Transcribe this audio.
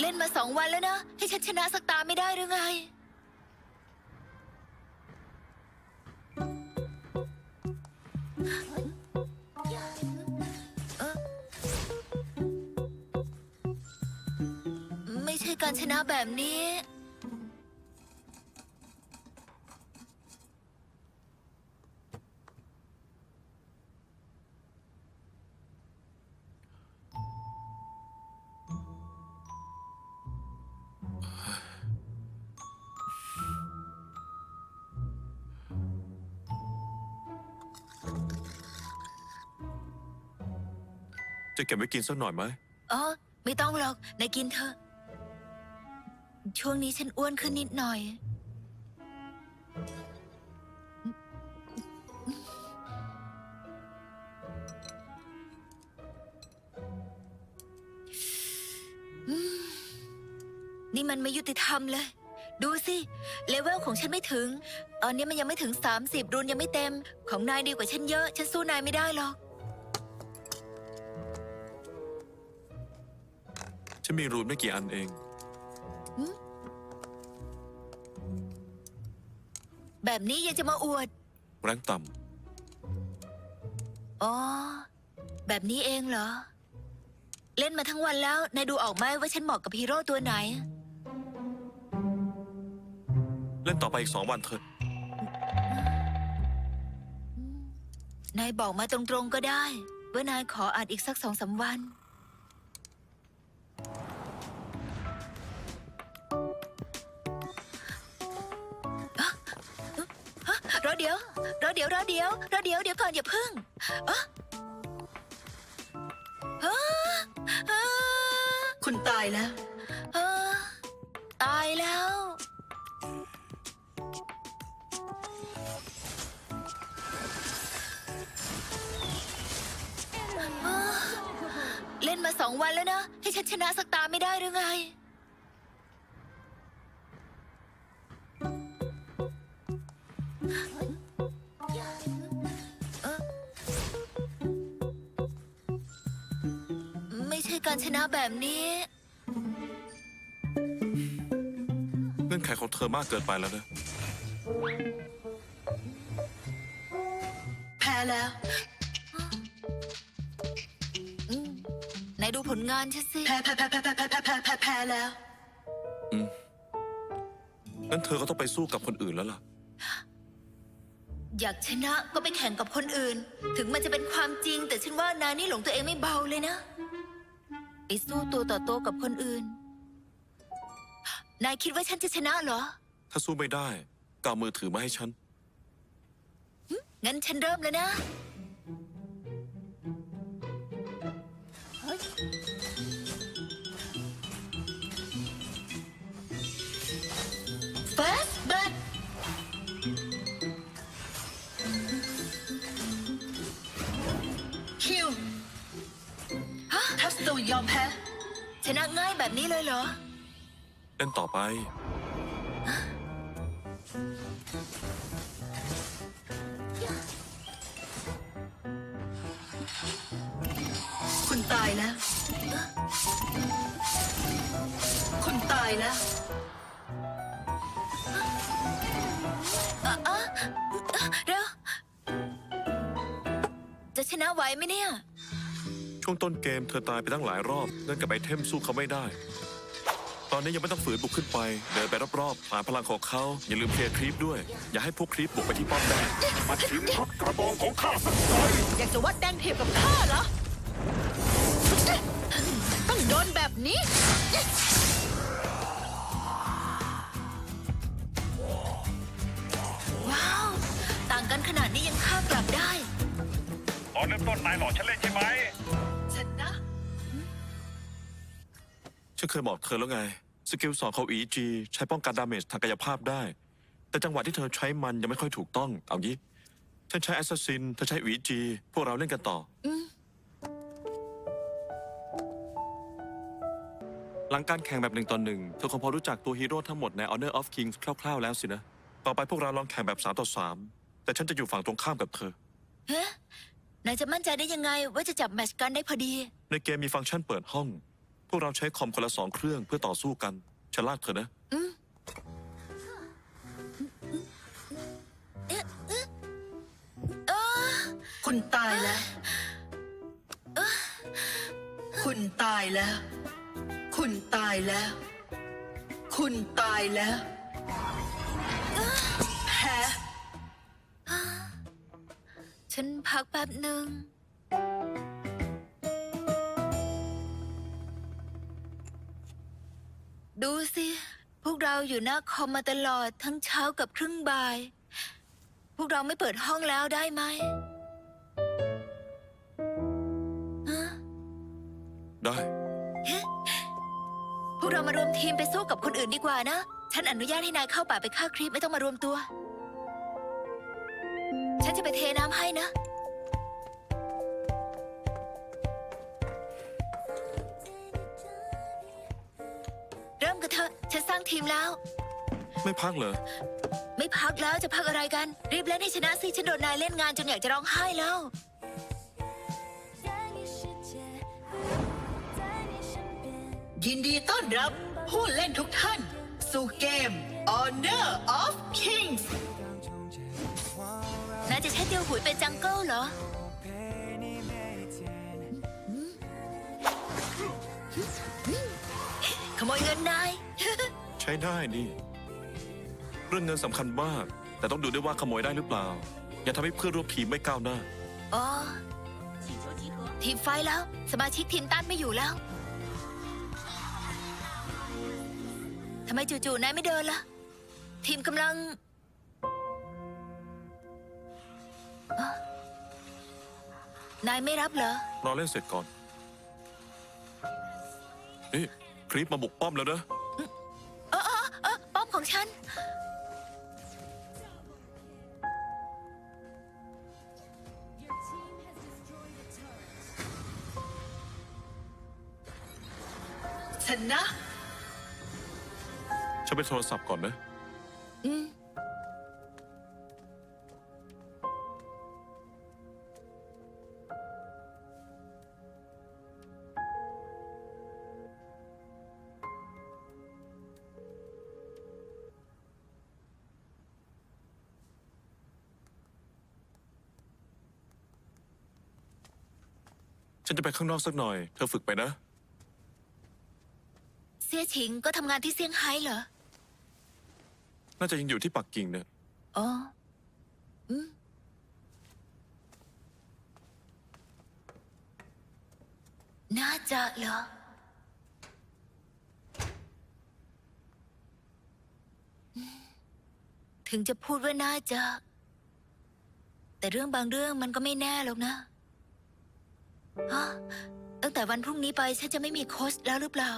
เล่นมาสองวันแล้วนะ ให้ฉันชนะสักตาไม่ได้หรือไง ไม่ใช่การชนะแบบนี้ จะเก็บไว้กินสักหน่อยไหม อ๋อ ไม่ต้องหรอก นายกินเถอะ ช่วงนี้ฉันอ้วนขึ้นนิดหน่อย นี่มันไม่ยุติธรรมเลย ดูสิ เลเวลของฉันไม่ถึง ตอนนี้มันยังไม่ถึง 30 รุนยังไม่เต็ม ของนายดีกว่าฉันเยอะ ฉันสู้นายไม่ได้หรอก มีรูนไม่กี่อันเอง แบบนี้ยังจะมาอวด แรงต่อ๋อ แบบนี้เองเหรอ เล่นมาทั้งวันแล้วนายดูออกไหมว่าฉันเหมาะกับฮีโร่ตัวไหนำเล่นต่อไปอีกสองวันเถอะ นายบอกมาตรงๆก็ได้ ว่านายขออัดอีกสักสองสามวัน เดี๋ยวรอเดี๋ยวรอเดี๋ยวรอเดี๋ยวเดี๋ยวก่อนอย่าพึ่งอะอะอะคุณตายแล้วอะตายแล้ว เล่นมาสองวันแล้วนะ ให้ฉันชนะสักตาไม่ได้หรือไง การชนะแบบนี้ เงื่อนไขของเธอมากเกินไปแล้วนะ แพ้แล้วอืมไหนดูผลงานฉันสิ แพ้แพ้แพ้แพ้แพ้แพ้แพ้แพ้แพ้แล้ว งั้นเธอก็ต้องไปสู้กับคนอื่นแล้วล่ะ อยากชนะก็ไปแข่งกับคนอื่น ถึงมันจะเป็นความจริง แต่ฉันว่านายนี่หลงตัวเองไม่เบาเลยนะ ไปสู้ตัวต่อตัวกับคนอื่น นายคิดว่าฉันจะชนะเหรอ ถ้าสู้ไม่ได้ก็เอามือถือมาให้ฉัน งั้นฉันเริ่มแล้วนะ First ยอมแพ้ชนะง่ายแบบนี้เลยเหรอ เล่นต่อไป คุณตายแล้ว คุณตายแล้วอะอะอะเร็ว จะชนะไหวไหมเนี่ย ช่วงต้นเกมเธอตายไปตั้งหลายรอบเงินกับไอเทมสู้เขาไม่ได้ ตอนนี้ยังไม่ต้องฝืนบุกขึ้นไป เดินไปรอบๆหาพลังของเขาอย่าลืมเคลียร์ครีปด้วย อย่าให้พวกครีปบุกไปที่ป้อมได้มาชิมรสกระบองของข้าสักหน่อยอยากจะวัดแดงเทียบกับข้าเหรอ ต้องโดนแบบนี้ ว้าว ต่างกันขนาดนี้ยังฆ่ากลับได้ ตอนเริ่มต้นนายหลอกฉันเล่นใช่ไหม ฉันเคยบอกเธอแล้วไง สกิลสองของ EG ใช้ป้องกันดาเมจทางกายภาพได้ แต่จังหวะที่เธอใช้มันยังไม่ค่อยถูกต้อง เอางี้ ฉันใช้แอสซัสซินเธอใช้ EG พวกเราเล่นกันต่ออมหลังการแข่งแบบหนึ่งต่อหนึ่งเธอคงพอรู้จักตัวฮีโร่ทั้งหมดใน Honor of Kings คร่าวๆแล้วสินะ ต่อไปพวกเราลองแข่งแบบ3ต่อ3แต่ฉันจะอยู่ฝั่งตรงข้ามกับเธอเฮ้นายจะมั่นใจได้ยังไงว่าจะจับแมตชกันได้พอดี ในเกมมีฟังก์ชันเปิดห้อง พวกเราใช้คอมคนละสองเครื่องเพื่อต่อสู้กันฉันลากเธอนะ อืมคุณตายแล้ว คุณตายแล้ว คุณตายแล้ว คุณตายแล้ว แพ้ ฉันพักแป๊บหนึ่ง ดูสิ พวกเราอยู่หน้าคอมมาตลอดทั้งเช้ากับครึ่งบ่าย พวกเราไม่เปิดห้องแล้วได้ไหมฮะได้ พวกเรามารวมทีมไปสู้กับคนอื่นดีกว่านะ ฉันอนุญาตให้นายเข้าป่าไปฆ่าคลิปไม่ต้องมารวมตัว ฉันจะไปเทน้ำให้นะ ฉันสร้างทีมแล้ว ไม่พักเหรอ ไม่พักแล้วจะพักอะไรกัน รีบเล่นให้ชนะสิฉันโดนนายเล่นงานจนอยากจะร้องไห้แล้ว ยินดีต้อนรับผู้เล่นทุกท่าน สู่เกม Honor of Kings นายจะใช้เตียวหุยเป็นจังเกิลเหรอ ขโมยเงินนาย ช้ได้นี่ เรื่องเงินสำคัญมาก แต่ต้องดูด้วยว่าขโมยได้หรือเปล่า อย่าทำให้เพื่อนร่วมทีมไม่ก้าวหน้า อ๋อทีมไฟท์แล้ว สมาชิกทีมต้านไม่อยู่แล้วทำไมจู่ๆนายไม่เดินล่ะ ทีมกำลังอ๊ะนายไม่รับเหรอ รอเล่นเสร็จก่อน นี่คลิปมาบุกป้อมแล้วนะเออเออเอ อป้อมของฉันชนะ ฉันไปโทรศัพท์ก่อนนะ อืม ฉันจะไปข้างนอกสักหน่อย เธอฝึกไปนะเสียฉิงก็ทำงานที่เซี่ยงไฮ้เหรอ น่าจะยังอยู่ที่ปักกิ่งเนี่ยอ๋อ อืม น่าจะเหรอ ถึงจะพูดว่าน่าจะ แต่เรื่องบางเรื่องมันก็ไม่แน่หรอกนะ ฮะตั้งแต่วันพรุ่งนี้ไปฉันจะไม่มีโค้ชแล้วหรือเปล่า